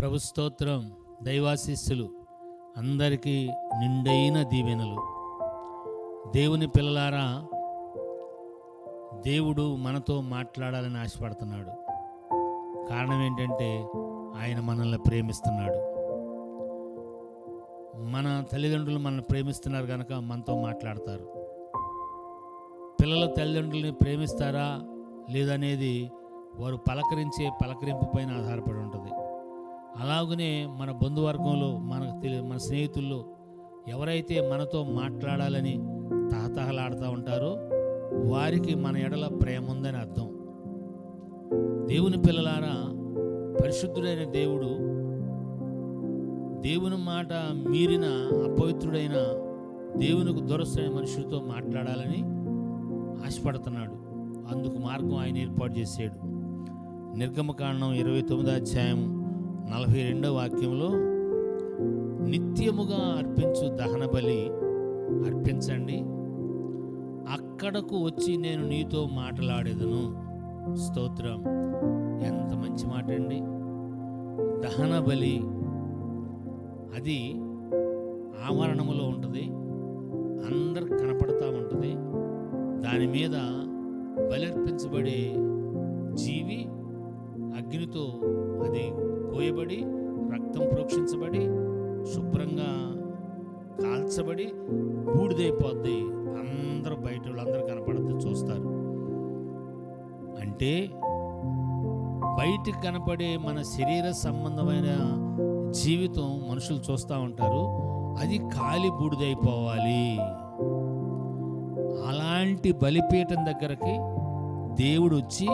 ప్రభు స్తోత్రం దైవాశిస్సులు అందరికీ నిండైన దీవెనలు. దేవుని పిల్లలారా దేవుడు మనతో మాట్లాడాలని ఆశపడుతున్నాడు. కారణం ఏంటంటే ఆయన మనల్ని ప్రేమిస్తున్నాడు. మన తల్లిదండ్రులు మనల్ని ప్రేమిస్తున్నారు కనుక మనతో మాట్లాడతారు. పిల్లల తల్లిదండ్రులని ప్రేమిస్తారా లేదనేది వారు పలకరించే పలకరింపు పైన ఆధారపడి ఉంటుంది. అలాగనే మన బంధువర్గంలో మనకు తెలి మన స్నేహితుల్లో ఎవరైతే మనతో మాట్లాడాలని తహతహలాడుతూ ఉంటారో వారికి మన ఎడల ప్రేమ ఉందని అర్థం. దేవుని పిల్లలారా పరిశుద్ధుడైన దేవుడు దేవుని మాట మీరిన అపవిత్రుడైన దేవునికి దొరసైన మనుషులతో మాట్లాడాలని ఆశపడుతున్నాడు. అందుకు మార్గం ఆయన ఏర్పాటు చేశాడు. నిర్గమకాండం ఇరవై తొమ్మిదో అధ్యాయం నలభై రెండో వాక్యంలో నిత్యముగా అర్పించు దహన బలి అర్పించండి. అక్కడకు వచ్చి నేను నీతో మాట్లాడేదను. స్తోత్రం. ఎంత మంచి మాట అండి. దహన బలి అది ఆవరణములో ఉంటుంది. అందరు కనపడతా ఉంటుంది. దాని మీద బలర్పించబడే జీవి అగ్నితో అది కోయబడి రక్తం ప్రోక్షించబడి శుభ్రంగా కాల్చబడి బూడిదైపోద్ది. అందరూ బయట వాళ్ళందరూ కనపడద్దు చూస్తారు. అంటే బయటికి కనపడే మన శరీర సంబంధమైన జీవితం మనుషులు చూస్తూ ఉంటారు. అది కాలి బూడిదైపోవాలి. అలాంటి బలిపీఠం దగ్గరకి దేవుడు వచ్చి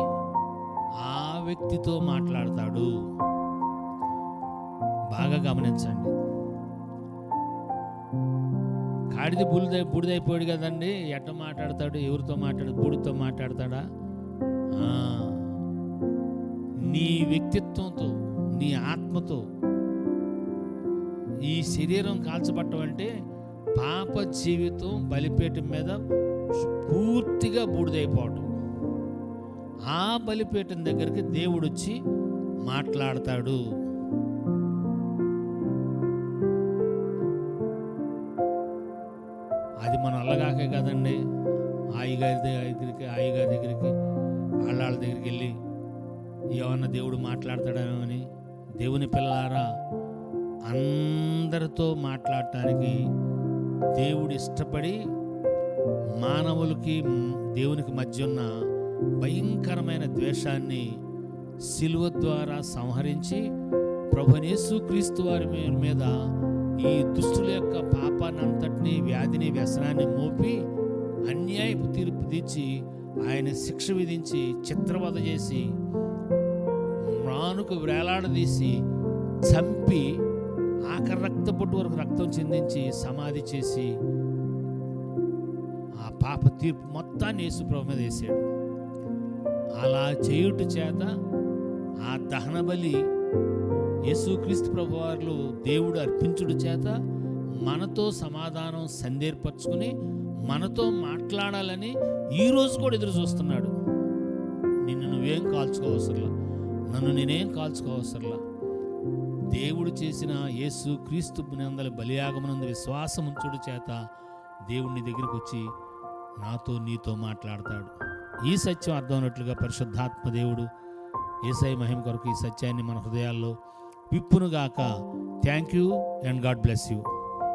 ఆ వ్యక్తితో మాట్లాడతాడు. బాగా గమనించండి. కాడిది బుడిదై బుడిదైపోయాడు కదండి. ఎట్ట మాట్లాడతాడు? ఎవరితో మాట్లాడు బూడితో మాట్లాడతాడా? నీ వ్యక్తిత్వంతో నీ ఆత్మతో ఈ శరీరం కాల్చబట్టం అంటే పాప జీవితం బలిపేట మీద పూర్తిగా బూడిదైపోవటం. ఆ బలిపీఠం దగ్గరికి దేవుడు వచ్చి మాట్లాడతాడు. అది మన అల్లగాకే కదండి. ఆయిగారి దగ్గరికి ఆయిగారి దగ్గరికి వాళ్ళ వాళ్ళ దగ్గరికి వెళ్ళి ఏమన్నా దేవుడు మాట్లాడతాడేమో అని దేవుని పిల్లలారా అందరితో మాట్లాడటానికి దేవుడు ఇష్టపడి మానవులకి దేవునికి మధ్య ఉన్న భయంకరమైన ద్వేషాన్ని సిలువ ద్వారా సంహరించి ప్రభునేసు క్రీస్తు వారి మీద ఈ దుష్టుల యొక్క పాపాన్ని వ్యాధిని వ్యసనాన్ని మోపి అన్యాయపు తీర్పు తీర్చి ఆయన శిక్ష విధించి చిత్రవద చేసి మానుకు వేలాడదీసి చంపి ఆఖరి రక్తపొట్టు వరకు రక్తం చెందించి సమాధి చేసి ఆ పాప తీర్పు మొత్తాన్ని యేసుప్రభు మీద వేసాడు. అలా చేయుట చేత ఆ దహన బలి యేసుక్రీస్తు ప్రభు దేవుడు అర్పించుడు చేత మనతో సమాధానం సందేర్పరచుకుని మనతో మాట్లాడాలని ఈరోజు కూడా ఎదురు చూస్తున్నాడు. నిన్ను నువ్వేం కాల్చుకోవసరలా? నన్ను నేనేం కాల్చుకోవసరలా? దేవుడు చేసిన యేసు క్రీస్తు నందల బలియాగమనందు విశ్వాసం ఉంచుడు చేత దేవుడిని దగ్గరికి వచ్చి నాతో నీతో మాట్లాడతాడు. ఈ సత్యం అర్థమైనట్లుగా పరిశుద్ధాత్మ దేవుడు ఏసై మహిమ కొరకు ఈ సత్యాన్ని మన హృదయాల్లో విప్పునుగాక. Thank you and God bless you